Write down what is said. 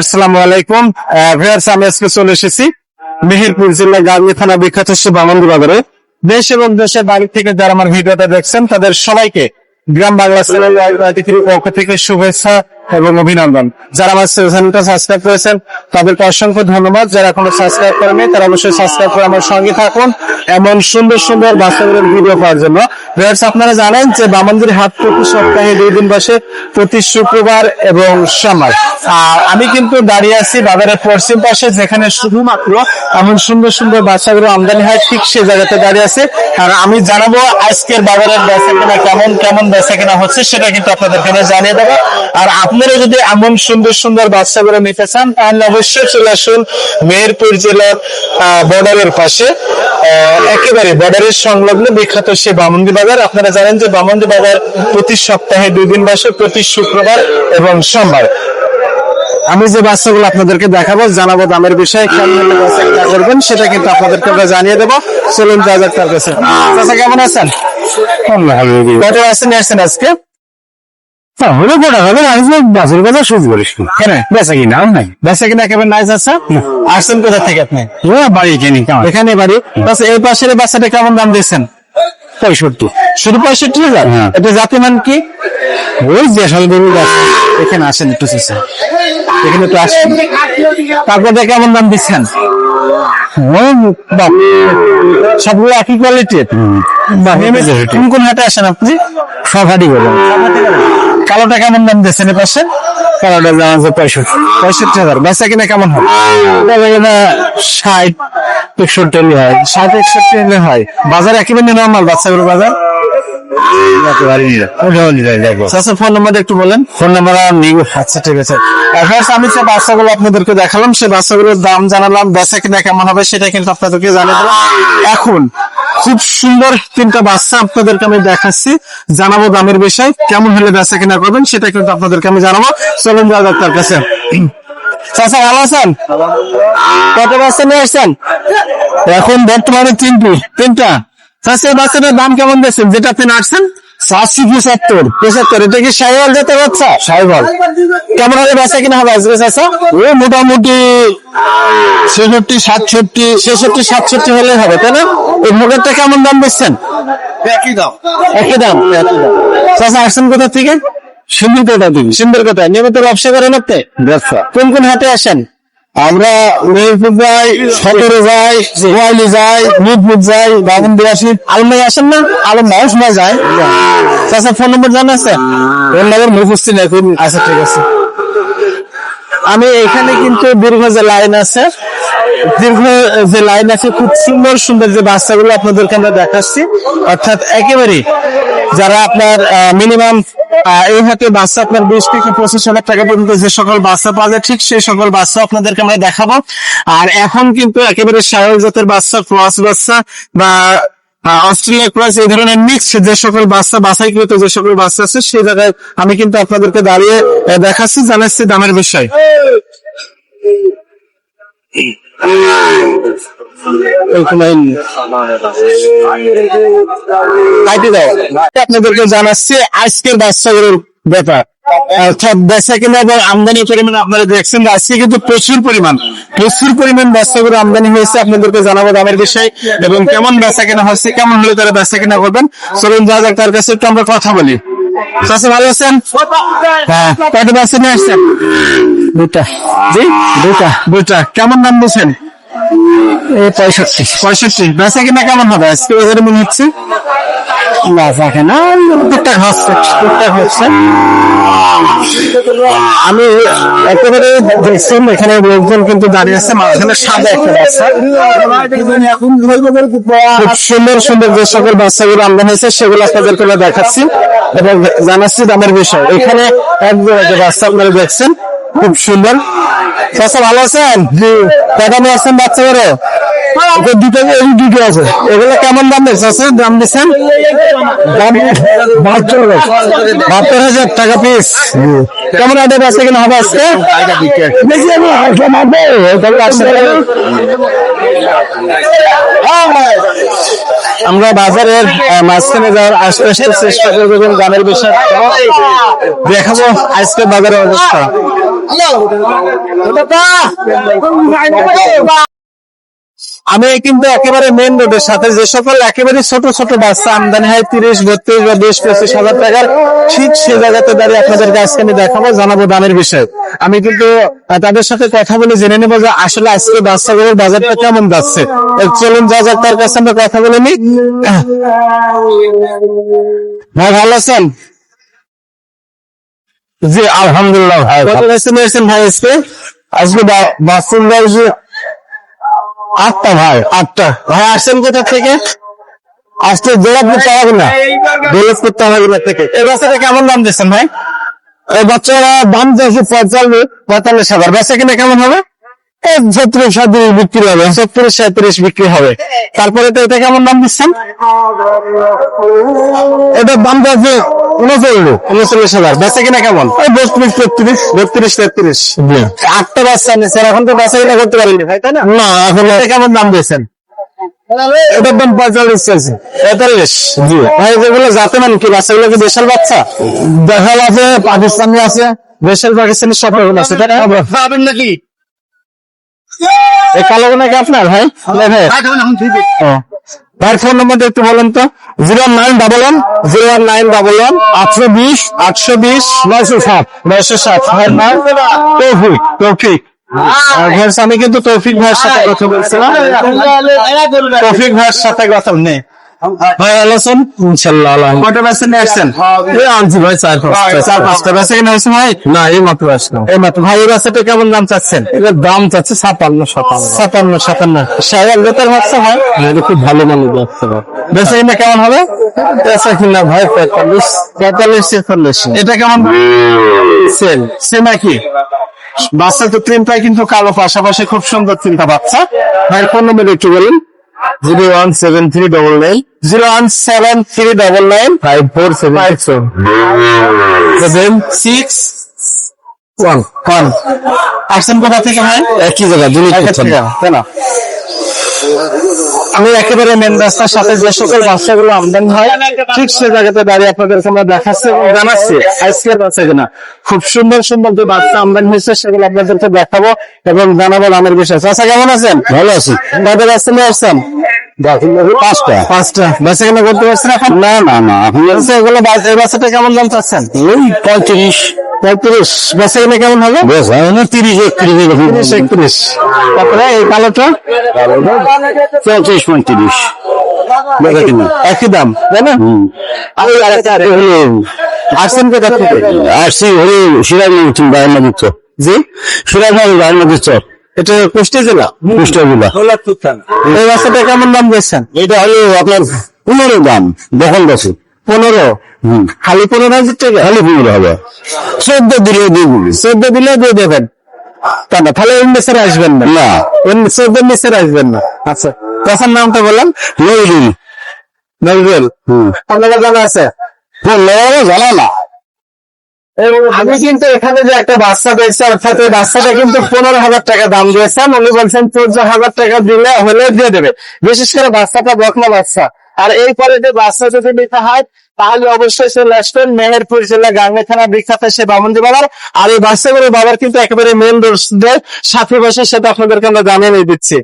আসসালামু আলাইকুম। ভিউয়ার্স, আমি চলে এসেছি মেহেরপুর জেলা গাঙ্গি থানা বিখ্যাত বামন্দি বাজারে দেশ এবং দেশের বাড়ি থেকে যারা আমার ভিডিওটা দেখছেন, তাদের সবাইকে গ্রাম বাংলা চ্যানেল পক্ষ থেকে শুভেচ্ছা এবং অভিনন্দন। যারা আমার চ্যানেলটা সাবস্ক্রাইব করেছেন, তাদেরকে অসংখ্য ধন্যবাদ। যারা এখনও সাবস্ক্রাইব করেনি তারা অবশ্যই সাবস্ক্রাইব করে আমার সঙ্গে থাকুন এমন সুন্দর সুন্দর বাচ্চাগুলোর ভিডিও পাওয়ার জন্য। ভিউয়ার্স আপনারা জানেন যে বামন্দির হাট প্রতি সপ্তাহে দুই দিন বসে প্রতি শুক্রবার এবং সোমবার। আর আমি কিন্তু দাঁড়িয়ে আছি বাজারের পশ্চিম পাশে, যেখানে শুধুমাত্র এমন সুন্দর সুন্দর বাচ্চাগুলো আমদানি হয়, ঠিক সে জায়গাতে দাঁড়িয়ে আছে। আর আমি জানাব আজকের বাজারের বেচা কেনা কেমন কেমন বেচা কেনা হচ্ছে, সেটা কিন্তু আপনাদেরকে আমি জানিয়ে দেবো। আর আপনারা যদি এমন সুন্দর সুন্দর বাচ্চাগুলো নিতে চান তাহলে অবশ্যই চলে আসুন মেহেরপুর জেলার বর্ডারের পাশে। একেবারে বর্ডারের সংলগ্ন বিখ্যাত সে বামন্দি বাজার। আপনারা জানেন যে বামন্দি বাজার প্রতি সপ্তাহে দুই দিন বসে প্রতি শুক্রবার এবং সোমবার। আমি যে বাচ্চাগুলো আপনাদেরকে দেখাবো জানাব দামের বিষয়ে বাচ্চা করবেন সেটা কিন্তু আপনাদেরকে আমরা জানিয়ে দেবো। চলুন যা যাক তার কাছে। চাচা কেমন আছেন? কত আছেন আসছেন আজকে? হলে পড়া হবে আমি কথা সুযোগ করিস কেন? বেচা কিনা নাই? বেচা কিনা একেবারে নাই চাচা। আসছেন কোথা থেকে আপনি? বাড়ি কিনি এখানে বাড়ি। আচ্ছা এই পাশের বাচ্চাটা কেমন দাম দিচ্ছেন পঁয়ষট্টি। শুধু পঁয়ষট্টি হাজার? হ্যাঁ। এটা জাতি মান কি? ওই দেশাল গরু এখানে আসেন একটু চাচা। এখানে তো আসেন। তারপরে কেমন দাম দিচ্ছেন? সবগুলো একই কোয়ালিটির কোন কোন হাটে আসেন আপনি? সব হাঁটি করে কালোটা কেমন দাম দিচ্ছেন এ পাশে? কালোটা জানা আছে পঁয়ষট্টি। পঁয়ষট্টি হাজার। বেচা কিনা কেমন হয়? ষাট একষট্টি হলে হয়। ষাট একষট্টি হলে হয়। বাজার একেবারে নর্মাল বাচ্চাগুলো বাজার? আচ্ছা ফোন নাম্বার একটু বলেন। ফোন নাম্বার আচ্ছা ঠিক আছে। আমি যে বাচ্চাগুলো আপনাদেরকে দেখালাম সেই বাচ্চাগুলোর দাম জানালাম বেচা কিনা কেমন হবে সেটা কিন্তু আপনাদেরকে জানিয়ে দিলাম। এখন খুব সুন্দর তিনটা বাচ্চা আপনাদেরকে আমি দেখাচ্ছি। জানাব দামের বিষয়, কেমন হলে বেচা কিনা করবেন সেটা কিন্তু আপনাদেরকে আমি জানাব। চলুন যাওয়া যাক তার কাছে। দাম কেমন যেটা আসছেন? এটা কি কেমন বেচা কিনা হবে মোটামুটি ছেষট্টি, সাতষট্টি ছেষট্টি, সাতষট্টি হলে হবে, তাই না? এই ভোগেরটা কেমন দাম দিচ্ছেন একই দাম। একই দাম? চাষা আসছেন কোথা থেকে? সুন্দর কোথা থেকে। সুন্দর কোথা নিয়মিত ব্যবসা করেন আপনি? ব্যবসা। কোন কোন হাটে আসেন? আমরা মেহেরপুর যাই সতেরো যাই গোয়ালি যাই মিরপুর যাই বামুন্দি আসি। আলমাই আসেন না? আলমাই সময় যায়। চাচা ফোন নম্বর জানা আছে? ফোন নম্বর মুখস্থি রাখুন আচ্ছা ঠিক আছে। আমি এখানে কিন্তু দীর্ঘ যে লাইন আছে দীর্ঘ যে লাইন আছে, খুব সুন্দর সুন্দর যে বাচ্চাগুলো আপনাদেরকে আমরা দেখাচ্ছি। অর্থাৎ একেবারে যারা আপনার মিনিমাম এই হাতে বাচ্চা আপনার বিশ থেকে পঁচিশ হাজার টাকা পর্যন্ত যে সকল বাচ্চা পাওয়া যায়, ঠিক সেই সকল বাচ্চা আপনাদেরকে আমরা দেখাবো। আর এখন কিন্তু একেবারে সায়ল জাতের বাচ্চা, ক্রস বাচ্চা বা অস্ট্রেলিয়া ক্রস, এই ধরনের মিক্স যে সকল বাচ্চা, বাছাইকৃত যে সকল বাচ্চা আছে, সেই জায়গায় আমি কিন্তু আপনাদেরকে দাঁড়িয়ে দেখাচ্ছি, জানাচ্ছি দামের বিষয়। আপনাদেরকে জানাচ্ছি, আজকের বাচ্চাগুলোর ব্যাপার। অর্থাৎ বেচা কিনা এবং আমদানি পরিমাণ আপনারা দেখছেন আজকে কিন্তু প্রচুর পরিমাণ। প্রচুর পরিমাণ বাচ্চাগুলো আমদানি হয়েছে, আপনাদেরকে জানাব দামের বিষয়। এবং কেমন বেচা কিনা হচ্ছে, কেমন হলে তারা বেচা কিনা করবেন? চলুন, যা যাক তার কাছে একটু আমরা কথা বলি। চাষা ভালো আছেন? হ্যাঁ। কত নিয়ে আসছেন? দুটা জি? দুটা দুটা কেমন দাম বলছেন পঁয়ষট্টি। পঁয়ষট্টি। বেচা কিনা কেমন হবে? আজকে বাজারে মনে হচ্ছে? বেচা কেনা টুকটাক হচ্ছে টুকটাক হচ্ছে। আমি একেবারে এখানে লোকজন কিন্তু দাঁড়িয়ে আছে মাঝখানে সাদা একটা বাচ্চা। খুব সুন্দর সুন্দর যে সকল বাচ্চাগুলো আমদানি হয়েছে সেগুলো আপনাদেরকে আমরা দেখাচ্ছি এবং জানাচ্ছি দামের বিষয়। এখানে এক জোড়া যে বাচ্চা আপনারা দেখছেন খুব সুন্দর। ভালো আছেন? জি। কটা নিয়ে আসছেন বাচ্চা করে দুটো এই দুটো আছে? এগুলো কেমন দাম আছে? দাম দিচ্ছেন? দাম বাহাত্তর বাহাত্তর হাজার টাকা পিস কেমন আডে আছে কিনা হবে আজকে? না। আমরা বাজারের মাঝখানে যাওয়ার আশেপাশে চেষ্টা করব এবং গানের বিষয় দেখাবো আজকে বাজারের অবস্থা। আমি কিন্তু একেবারে মেন রোডের সাথে যে সকল একেবারে ছোট ছোট বাচ্চা আমদানি হয় তিরিশ বত্রিশ বা বিশ পঁচিশ হাজার টাকার ঠিক সে জায়গাতে দাঁড়িয়ে আপনাদেরকে আজকে আমি দেখাবো জানাব দামের বিষয়ে। আমি কিন্তু তাদের সাথে কথা বলে জেনে নেব যে আসলে আজকে বাচ্চাগুলোর বাজারটা কেমন যাচ্ছে। চলুন যা যাক তার কাছে আমরা কথা বলে নি ভাই ভালো আছেন? জি আলহামদুলিল্লাহ ভাই কত ভাই আজকে? আজকে বাসুন রয়েছে আটটা ভাই আটটা। ভাই, আসছেন কোথা থেকে? আসতে জেলাপুর পাওয়া না দৌলতপুর তাহাগুলা থেকে। এই বাচ্চাটা কেমন দাম দিচ্ছেন ভাই? এই বাচ্চারা দাম দিয়েছে পঁয়তাল্লিশ পঁয়তাল্লিশ হাজার। বাচ্চা কিনা কেমন হবে? ছত্রিশ সাঁত্রিশ বিক্রি হবে। সত্তর সাঁত্রিশ বিক্রি হবে। তারপরে তো এটা কেমন দাম দিচ্ছেন? এটার চাইছে উনচল্লিশ উনচল্লিশ হাজার। বেচা কিনা কেমন? বত্রিশ তেত্রিশ। বত্রিশ তেত্রিশ। আটটা বাচ্চা নিচ্ছেন এখন তো বেচা কিনা করতে পারেনি ভাই তাই না? না এখন এটা কেমন দাম দিয়েছেন? এটার দাম পঁয়তাল্লিশ চাইছে পঁয়তাল্লিশ? জি। ভাই যেগুলো জাতে মান কি? বাচ্চাগুলো কি দেশাল বাচ্চা? দেখাল আছে পাকিস্তানি আছে দেশাল পাকিস্তানি সব আছে তাই না? পাবেন নাকি? এই কালো নাকি আপনার ভাই? ভাই ভাইয়ের ফোন নম্বরটা একটু বলেন তো। Zero nine double one zero one nine double one আটশো বিশ আটশো বিশ নয়শো সাত নয়শো সাত ভাইয়ের নাম তৌফিক তৌফিক। ভাইয়ের আমি কিন্তু তৌফিক ভাইয়ের সাথে কথা বলছিলাম তৌফিক ভাইয়ের সাথে কথা নেই ভাই ভালো আছেন ইনশাল্লাহ আলহামদুলিল্লাহ কটা নিয়ে আসছেন? এই আনছি ভাই চার পাঁচটা। চার পাঁচটা। বেসে কিনে হয়েছে ভাই? না এই মাত্র আসলাম। এই মাত্র। ভাই এই বাচ্চাটা কেমন দাম চাচ্ছেন? এটার দাম চাচ্ছে ছাপান্ন সাতান্ন। সাতান্ন। সাতান্ন সাহেব বেতার বাচ্চা ভাই? এটা খুব ভালো মানুষ যাচ্ছে ভাই। বেসে কেমন হবে? পেঁচা কিনা ভাই পঁয়তাল্লিশ। পঁয়তাল্লিশ ছেচল্লিশ এটা কেমন? সেল সেম একই। বাচ্চা তো তিনটাই কিন্তু কালো পাশাপাশি খুব সুন্দর চিন্তা বাচ্চা। ভাইয়ের ফোন নম্বর একটু বলুন। Zero one seven three double nine zero one seven three double nine five four seven five seven six one one আসছেন কোথা থেকে ভাই একই জায়গা দুই তাই না? আমি একেবারে মেন রাস্তার সাথে যে সকল বাচ্চাগুলো আমদানি হয় ঠিক সে জায়গাতে দাঁড়িয়ে আপনাদেরকে আমরা দেখাচ্ছি এবং জানাচ্ছি আজকের বাচ্চা কিনা। খুব সুন্দর সুন্দর যে বাচ্চা আমদানি হয়েছে সেগুলো আপনাদেরকে দেখাবো এবং জানাব দামের বিষয়। চাচা কেমন আছেন? ভালো আছি। দাদা নিয়ে আসছেন? পাঁচটা। পাঁচটা। কিনা করতে পারছেন এখন? না না না আচ্ছা, এগুলো বাচ্চাটা কেমন দাম চাচ্ছেন? ওই পঁয়ত্রিশ। পঁয়ত্রিশ। কিনা কেমন হবে? বেশ তিরিশ একত্রিশ তিরিশ একত্রিশ। তারপরে এই কালোটা? পঁয়ত্রিশ একই দাম। তাই না? আসছেন কোথা থেকে? আসছি সিরাজনগর বারান্নগর চর জি? সিরাজনগর বারান্নগর চর এটা কুষ্টি জেলা। কুষ্টিয়া জেলা। এই বাচ্চাটা কেমন দাম দিয়েছেন এটা হলো আপনার পনেরো দাম দখল গেছে পনেরো? খালি পনেরো হাজার টাকা? খালি পনেরো হবে। চোদ্দ দিলে দিয়ে দিবি। চোদ্দ দিলে দিয়ে দেবেন। তা না তাহলে নিচে আসবেন না। না। চোদ্দ নিচে আসবেন না। আচ্ছা চাচার নামটা বললাম নজরুল। হুম। আপনাদের জানা আছে? জানা না। আমি কিন্তু এখানে যে একটা বাচ্চা পেয়েছি অর্থাৎ এই বাচ্চাটা কিন্তু পনেরো হাজার টাকা দাম দিয়েছেন উনি বলছেন চোদ্দ হাজার টাকা দিলে হলে দিয়ে দেবে। বিশেষ করে বাচ্চাটা বকনা বাচ্চা। আর এরপরে যে বাচ্চা যদি নিতে হয় তাহলে অবশ্যই চলে আসবেন মেহেরপুর জেলা গাঙ্গে থানা বিখ্যাত সে বামন্দি বাবার আর এই বাচ্চাগুলোর বাবার কিন্তু একেবারে মেন রোড সাথে বসে সেটা আপনাদেরকে আমরা জানিয়ে দিচ্ছি।